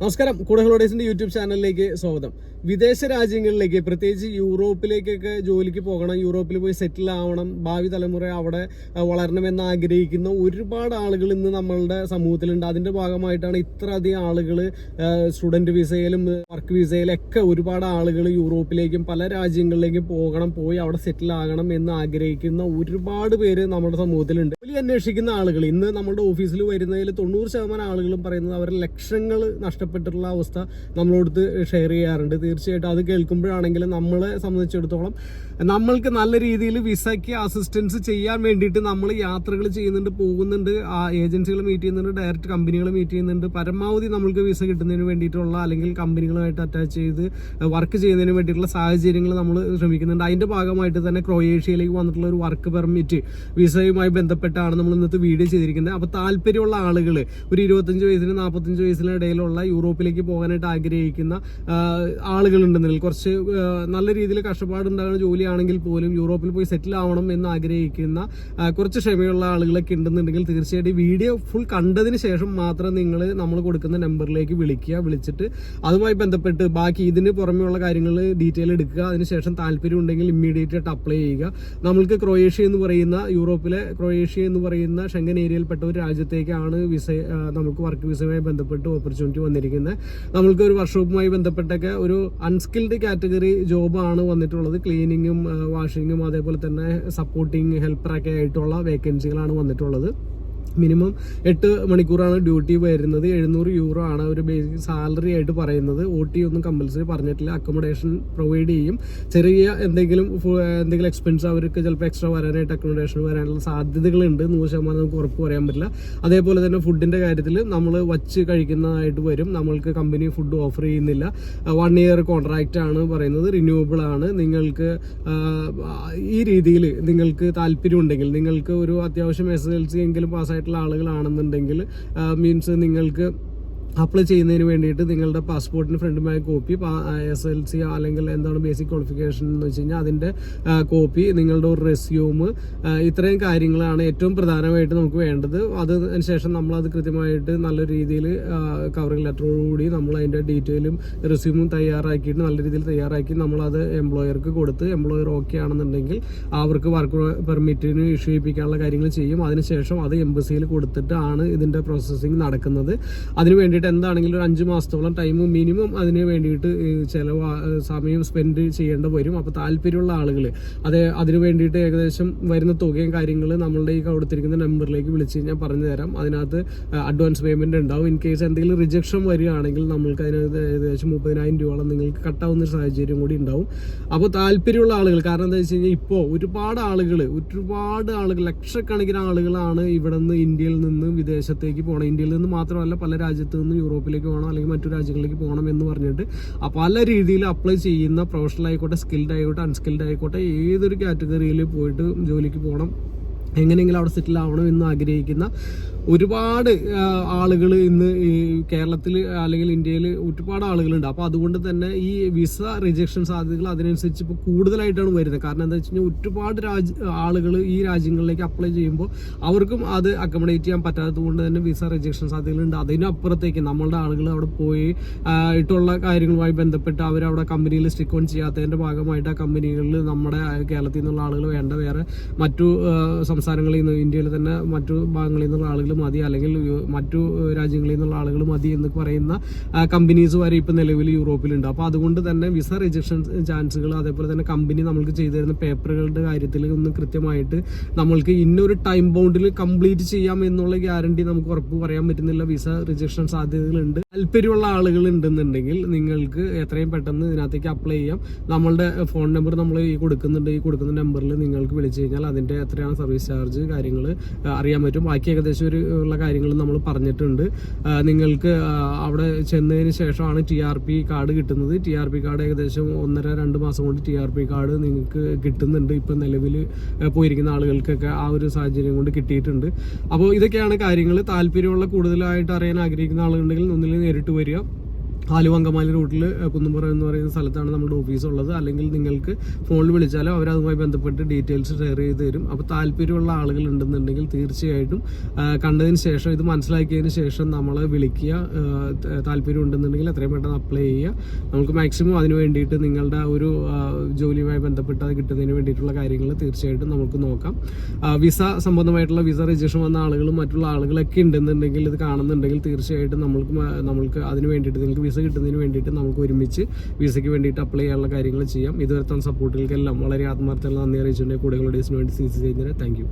നമസ്കാരം. കൂടെ ഹോളിഡേസിന്റെ യൂട്യൂബ് ചാനലിലേക്ക് സ്വാഗതം. വിദേശ രാജ്യങ്ങളിലേക്ക് പ്രത്യേകിച്ച് യൂറോപ്പിലേക്കൊക്കെ ജോലിക്ക് പോകണം യൂറോപ്പിൽ പോയി സെറ്റിൽ ആവണം ഭാവി തലമുറ അവിടെ വളരണമെന്ന് ആഗ്രഹിക്കുന്ന ഒരുപാട് ആളുകൾ ഇന്ന് നമ്മളുടെ സമൂഹത്തിലുണ്ട്. അതിന്റെ ഭാഗമായിട്ടാണ് ഇത്ര അധികം ആളുകൾ സ്റ്റുഡന്റ് വിസയിലും വർക്ക് വിസയിലും ഒക്കെ ഒരുപാട് ആളുകൾ യൂറോപ്പിലേക്കും പല രാജ്യങ്ങളിലേക്കും പോകണം പോയി അവിടെ സെറ്റിൽ ആകണം എന്ന് ആഗ്രഹിക്കുന്ന ഒരുപാട് പേര് നമ്മുടെ സമൂഹത്തിലുണ്ട്. ജോലി അന്വേഷിക്കുന്ന ആളുകൾ ഇന്ന് നമ്മുടെ ഓഫീസിൽ വരുന്നതിൽ തൊണ്ണൂറ് ശതമാനം ആളുകളും പറയുന്നത് അവരുടെ ലക്ഷങ്ങൾ നഷ്ടപ്പെട്ടിട്ടുള്ള അവസ്ഥ നമ്മളോടുത്ത് ഷെയർ ചെയ്യാറുണ്ട്. തീർച്ചയായിട്ടും അത് കേൾക്കുമ്പോഴാണെങ്കിൽ നമ്മളെ സംബന്ധിച്ചിടത്തോളം നമ്മൾക്ക് നല്ല രീതിയിൽ വിസയ്ക്ക് അസിസ്റ്റൻസ് ചെയ്യാൻ വേണ്ടിയിട്ട് നമ്മൾ യാത്രകൾ ചെയ്യുന്നുണ്ട് പോകുന്നുണ്ട്. ആ ഏജൻസികൾ മീറ്റ് ചെയ്യുന്നുണ്ട് ഡയറക്റ്റ് കമ്പനികൾ മീറ്റ് ചെയ്യുന്നുണ്ട്. പരമാവധി നമ്മൾക്ക് വിസ കിട്ടുന്നതിന് വേണ്ടിയിട്ടുള്ള അല്ലെങ്കിൽ കമ്പനികളുമായിട്ട് അറ്റാച്ച് ചെയ്ത് വർക്ക് ചെയ്യുന്നതിന് വേണ്ടിയിട്ടുള്ള സാഹചര്യങ്ങൾ നമ്മൾ ശ്രമിക്കുന്നുണ്ട്. അതിന്റെ ഭാഗമായിട്ട് തന്നെ ക്രൊയേഷ്യയിലേക്ക് വന്നിട്ടുള്ള ഒരു വർക്ക് പെർമിറ്റ് വിസയുമായി ബന്ധപ്പെട്ടാണ് നമ്മൾ ഇന്നത്തെ വീഡിയോ ചെയ്തിരിക്കുന്നത്. അപ്പോൾ താല്പര്യമുള്ള ആളുകൾ ഒരു ഇരുപത്തഞ്ച് വയസ്സിന് നാൽപ്പത്തഞ്ച് വയസ്സിന് ഇടയിലുള്ള യൂറോപ്പിലേക്ക് പോകാനായിട്ട് ആഗ്രഹിക്കുന്ന ആളുകളുണ്ടെന്നുണ്ടെങ്കിൽ കുറച്ച് നല്ല രീതിയിൽ കഷ്ടപ്പാടുണ്ടാകുന്ന ജോലിയാണെങ്കിൽ പോലും യൂറോപ്പിൽ പോയി സെറ്റിൽ ആവണം എന്ന് ആഗ്രഹിക്കുന്ന കുറച്ച് ക്ഷമയുള്ള ആളുകളൊക്കെ ഉണ്ടെന്നുണ്ടെങ്കിൽ തീർച്ചയായിട്ടും വീഡിയോ ഫുൾ കണ്ടതിന് ശേഷം മാത്രം നിങ്ങൾ നമ്മൾ കൊടുക്കുന്ന നമ്പറിലേക്ക് വിളിക്കുക. വിളിച്ചിട്ട് അതുമായി ബന്ധപ്പെട്ട് ബാക്കി ഇതിന് പുറമെയുള്ള കാര്യങ്ങൾ ഡീറ്റെയിൽ എടുക്കുക. അതിനുശേഷം താല്പര്യം ഉണ്ടെങ്കിൽ ഇമ്മീഡിയറ്റ് ആയിട്ട് അപ്ലൈ ചെയ്യുക. നമ്മൾക്ക് ക്രൊയേഷ്യ എന്ന് പറയുന്ന യൂറോപ്പിലെ ക്രൊയേഷ്യ എന്ന് പറയുന്ന ഷെങ്കൻ ഏരിയയിൽപ്പെട്ട ഒരു രാജ്യത്തേക്കാണ് വിസ നമുക്ക് വർക്ക് വിസയുമായി ബന്ധപ്പെട്ട് ഓപ്പർച്യൂണിറ്റി വന്നിരിക്കുന്നത്. നമ്മൾക്ക് ഒരു വർക്ക്ഷോപ്പുമായി ബന്ധപ്പെട്ടൊക്കെ ഒരു അൺസ്കിൽഡ് കാറ്റഗറി ജോബാണ് വന്നിട്ടുള്ളത്. ക്ലീനിങ്ങും വാഷിങ്ങും അതേപോലെ തന്നെ സപ്പോർട്ടിങ് ഹെൽപ്പറൊക്കെ ആയിട്ടുള്ള വേക്കൻസികളാണ് വന്നിട്ടുള്ളത്. മിനിമം എട്ട് മണിക്കൂറാണ് ഡ്യൂട്ടി വരുന്നത്. എഴുന്നൂറ് യൂറോ ആണ് ഒരു ബേസിക് സാലറി ആയിട്ട് പറയുന്നത്. ഒ ടി ഒന്നും കമ്പൽസറി പറഞ്ഞിട്ടില്ല. അക്കോമഡേഷൻ പ്രൊവൈഡ് ചെയ്യും. ചെറിയ എന്തെങ്കിലും എന്തെങ്കിലും എക്സ്പെൻസ് അവർക്ക് ചിലപ്പോൾ എക്സ്ട്രാ വരാനായിട്ട് അക്കോമഡേഷൻ വരാനുള്ള സാധ്യതകളുണ്ട്. നൂറ് ശതമാനം നമുക്ക് ഉറപ്പ് പറയാൻ പറ്റില്ല. അതേപോലെ തന്നെ ഫുഡിന്റെ കാര്യത്തിൽ നമ്മൾ വച്ച് കഴിക്കുന്നതായിട്ട് വരും. നമ്മൾക്ക് കമ്പനി ഫുഡ് ഓഫർ ചെയ്യുന്നില്ല. വൺ ഇയർ കോൺട്രാക്റ്റ് ആണ് പറയുന്നത്. റിന്യൂവബിൾ ആണ്. നിങ്ങൾക്ക് ഈ രീതിയിൽ നിങ്ങൾക്ക് താല്പര്യം ഉണ്ടെങ്കിൽ നിങ്ങൾക്ക് ഒരു അത്യാവശ്യം എസ് എൽ സി എങ്കിലും പാസ്സായിട്ടുള്ള ആളുകളാണെന്നുണ്ടെങ്കിൽ മീൻസ് നിങ്ങൾക്ക് അപ്ലൈ ചെയ്യുന്നതിന് വേണ്ടിയിട്ട് നിങ്ങളുടെ പാസ്പോർട്ടിന് ഫ്രണ്ടുമായ കോപ്പി എസ് എൽ സി അല്ലെങ്കിൽ എന്താണ് ബേസിക് ക്വാളിഫിക്കേഷൻ എന്ന് വെച്ച് കഴിഞ്ഞാൽ അതിന്റെ കോപ്പി നിങ്ങളുടെ ഒരു റെസ്യൂം ഇത്രയും കാര്യങ്ങളാണ് ഏറ്റവും പ്രധാനമായിട്ട് നമുക്ക് വേണ്ടത്. അതിന് ശേഷം നമ്മളത് കൃത്യമായിട്ട് നല്ല രീതിയിൽ കവറിംഗ് ലെറ്ററോടുകൂടി നമ്മൾ അതിന്റെ ഡീറ്റെയിലും റെസ്യൂമും തയ്യാറാക്കിയിട്ട് നല്ല രീതിയിൽ തയ്യാറാക്കി നമ്മളത് എംപ്ലോയർക്ക് കൊടുത്ത് എംപ്ലോയർ ഓക്കെ ആണെന്നുണ്ടെങ്കിൽ അവർക്ക് വർക്ക് പെർമിറ്റിന് ഇഷ്യൂ ചെയ്യിപ്പിക്കാനുള്ള കാര്യങ്ങൾ ചെയ്യും. അതിനുശേഷം അത് എംബസിയിൽ കൊടുത്തിട്ടാണ് ഇതിന്റെ പ്രോസസ്സിങ് നടക്കുന്നത്. അതിന് വേണ്ടിയിട്ട് എന്താണെങ്കിലും ഒരു അഞ്ച് മാസത്തോളം ടൈം മിനിമം അതിന് വേണ്ടിയിട്ട് ചിലവ് സമയം സ്പെൻഡ് ചെയ്യേണ്ട വരും. അപ്പോൾ താല്പര്യമുള്ള ആളുകൾ അത് അതിന് വേണ്ടിയിട്ട് ഏകദേശം വരുന്ന തുകയും കാര്യങ്ങൾ നമ്മളുടെ ഈ കൊടുത്തിരിക്കുന്ന നമ്പറിലേക്ക് വിളിച്ച് കഴിഞ്ഞാൽ പറഞ്ഞു തരാം. അതിനകത്ത് അഡ്വാൻസ് പേയ്മെന്റ് ഉണ്ടാവും. ഇൻ കേസ് എന്തെങ്കിലും റിജക്ഷൻ വരികയാണെങ്കിൽ നമ്മൾക്ക് അതിനകത്ത് ഏകദേശം മുപ്പതിനായിരം രൂപയോളം നിങ്ങൾക്ക് കട്ടാവുന്ന ഒരു സാഹചര്യം കൂടി ഉണ്ടാവും. അപ്പോൾ താല്പര്യമുള്ള ആളുകൾ കാരണം എന്താ വെച്ച് കഴിഞ്ഞാൽ ഇപ്പോൾ ഒരുപാട് ആളുകൾ ഒരുപാട് ആളുകൾ ലക്ഷക്കണക്കിന് ആളുകളാണ് ഇവിടെ നിന്ന് ഇന്ത്യയിൽ നിന്ന് വിദേശത്തേക്ക് പോകണം ഇന്ത്യയിൽ നിന്ന് മാത്രമല്ല പല രാജ്യത്ത് നിന്ന് യൂറോപ്പിലേക്ക് പോകണം അല്ലെങ്കിൽ മറ്റു രാജ്യങ്ങളിലേക്ക് പോകണം എന്ന് പറഞ്ഞിട്ട് പല രീതിയിൽ അപ്ലൈ ചെയ്യുന്ന പ്രൊഫഷണൽ ആയിക്കോട്ടെ സ്കിൽഡ് ആയിക്കോട്ടെ അൺസ്കിൽഡ് ആയിക്കോട്ടെ ഏതൊരു കാറ്റഗറിയിൽ പോയിട്ട് ജോലിക്ക് പോകണം എങ്ങനെയെങ്കിലും അവിടെ സെറ്റിൽ ആവണം എന്ന് ആഗ്രഹിക്കുന്ന ഒരുപാട് ആളുകൾ ഇന്ന് ഈ കേരളത്തിൽ അല്ലെങ്കിൽ ഇന്ത്യയിൽ ഒരുപാട് ആളുകളുണ്ട്. അപ്പോൾ അതുകൊണ്ട് തന്നെ ഈ വിസ റിജക്ഷൻ സാധ്യതകൾ അതിനനുസരിച്ച് ഇപ്പോൾ കൂടുതലായിട്ടാണ് വരുന്നത്. കാരണം എന്താ വെച്ച് കഴിഞ്ഞാൽ ഒരുപാട് രാജ്യ ആളുകൾ ഈ രാജ്യങ്ങളിലേക്ക് അപ്ലൈ ചെയ്യുമ്പോൾ അവർക്കും അത് അക്കോമഡേറ്റ് ചെയ്യാൻ പറ്റാത്തത് കൊണ്ട് തന്നെ വിസ റിജക്ഷൻ സാധ്യതകളുണ്ട്. അതിനപ്പുറത്തേക്ക് നമ്മളുടെ ആളുകൾ അവിടെ പോയി ഇട്ടുള്ള കാര്യങ്ങളുമായി ബന്ധപ്പെട്ട് അവരവിടെ കമ്പനിയിൽ സ്റ്റിക്ക് ഓൺ ചെയ്യാത്തതിന്റെ ഭാഗമായിട്ട് ആ കമ്പനികളിൽ നമ്മുടെ കേരളത്തിൽ നിന്നുള്ള ആളുകൾ വേണ്ട വേറെ മറ്റു സംസ്ഥാനങ്ങളിൽ നിന്ന് ഇന്ത്യയിൽ തന്നെ മറ്റു ഭാഗങ്ങളിൽ നിന്നുള്ള ആളുകൾ മതി അല്ലെങ്കിൽ മറ്റു രാജ്യങ്ങളിൽ നിന്നുള്ള ആളുകൾ മതി എന്ന് പറയുന്ന കമ്പനീസ് വരെ ഇപ്പം നിലവിൽ യൂറോപ്പിലുണ്ട്. അപ്പോൾ അതുകൊണ്ട് തന്നെ വിസ റിജക്ഷൻ ചാൻസുകൾ അതേപോലെ തന്നെ കമ്പനി നമ്മൾക്ക് ചെയ്തു തരുന്ന പേപ്പറുകളുടെ കാര്യത്തിൽ ഒന്നും കൃത്യമായിട്ട് നമ്മൾക്ക് ഇന്നൊരു ടൈം ബൗണ്ടിൽ കംപ്ലീറ്റ് ചെയ്യാം എന്നുള്ള ഗ്യാരണ്ടി നമുക്ക് ഉറപ്പ് പറയാൻ പറ്റുന്നില്ല. വിസ റിജക്ഷൻ സാധ്യതകളുണ്ട്. താല്പര്യമുള്ള ആളുകൾ ഉണ്ടെന്നുണ്ടെങ്കിൽ നിങ്ങൾക്ക് എത്രയും പെട്ടെന്ന് ഇതിനകത്തേക്ക് അപ്ലൈ ചെയ്യാം. നമ്മളുടെ ഫോൺ നമ്പർ നമ്മൾ ഈ കൊടുക്കുന്നുണ്ട്. ഈ കൊടുക്കുന്ന നമ്പറിൽ നിങ്ങൾക്ക് വിളിച്ചു കഴിഞ്ഞാൽ അതിന്റെ എത്രയാണ് സർവീസ് ചാർജ് കാര്യങ്ങൾ അറിയാൻ പറ്റും. ബാക്കി ഏകദേശം ഒരു ഉള്ള കാര്യങ്ങൾ നമ്മൾ പറഞ്ഞിട്ടുണ്ട്. നിങ്ങൾക്ക് അവിടെ ചെന്നതിന് ശേഷമാണ് ടി ആർ പി കാർഡ് കിട്ടുന്നത്. ടി ആർ പി കാർഡ് ഏകദേശം ഒന്നര രണ്ട് മാസം കൊണ്ട് ടി ആർ പി കാർഡ് നിങ്ങൾക്ക് കിട്ടുന്നുണ്ട്. ഇപ്പം നിലവിൽ പോയിരിക്കുന്ന ആളുകൾക്കൊക്കെ ആ ഒരു സാഹചര്യം കൊണ്ട് കിട്ടിയിട്ടുണ്ട്. അപ്പോൾ ഇതൊക്കെയാണ് കാര്യങ്ങൾ താല്പര്യമുള്ള കൂടുതലായിട്ട് അറിയാൻ ആഗ്രഹിക്കുന്ന ആളുകളുണ്ടെങ്കിൽ ഒന്നിൽ നേരിട്ട് വരിക. ആലുവങ്കമാലി റൂട്ടിൽ കുന്നുംപുറം എന്ന് പറയുന്ന സ്ഥലത്താണ് നമ്മുടെ ഓഫീസ് ഉള്ളത്. അല്ലെങ്കിൽ നിങ്ങൾക്ക് ഫോണിൽ വിളിച്ചാലോ അവരതുമായി ബന്ധപ്പെട്ട് ഡീറ്റെയിൽസ് ഷെയർ ചെയ്ത് തരും. അപ്പോൾ താല്പര്യമുള്ള ആളുകൾ ഉണ്ടെന്നുണ്ടെങ്കിൽ തീർച്ചയായിട്ടും കണ്ടതിന് ശേഷം ഇത് മനസ്സിലാക്കിയതിന് ശേഷം നമ്മളെ വിളിക്കുക. താല്പര്യം ഉണ്ടെന്നുണ്ടെങ്കിൽ എത്രയും പെട്ടെന്ന് അപ്ലൈ ചെയ്യുക. നമുക്ക് മാക്സിമം അതിന് വേണ്ടിയിട്ട് നിങ്ങളുടെ ഒരു ജോലിയുമായി ബന്ധപ്പെട്ട് അത് കിട്ടുന്നതിന് വേണ്ടിയിട്ടുള്ള കാര്യങ്ങൾ തീർച്ചയായിട്ടും നമുക്ക് നോക്കാം. വിസ സംബന്ധമായിട്ടുള്ള വിസ രജിസ്ട്രേഷൻ വന്ന ആളുകളും മറ്റുള്ള ആളുകളൊക്കെ ഉണ്ടെന്നുണ്ടെങ്കിൽ ഇത് കാണുന്നുണ്ടെങ്കിൽ തീർച്ചയായിട്ടും നമ്മൾക്ക് നമ്മൾക്ക് അതിന് വേണ്ടിയിട്ട് നിങ്ങൾക്ക് വിസ കിട്ടുന്നതിന് വേണ്ടിയിട്ട് നമുക്ക് ഒരുമിച്ച് വിസയ്ക്ക് വേണ്ടിയിട്ട് അപ്ലൈ ചെയ്യാനുള്ള കാര്യങ്ങൾ ചെയ്യാം. ഇതുവരെ തന്ന സപ്പോർട്ടുകൾക്കെല്ലാം വളരെ ആത്മാർത്ഥമുള്ള നന്ദി അറിയിച്ചിട്ടുണ്ടെങ്കിൽ കൂടുതൽ ഡേസിന് വേണ്ടി സി സി ചെയ്യുന്നതിന് താങ്ക്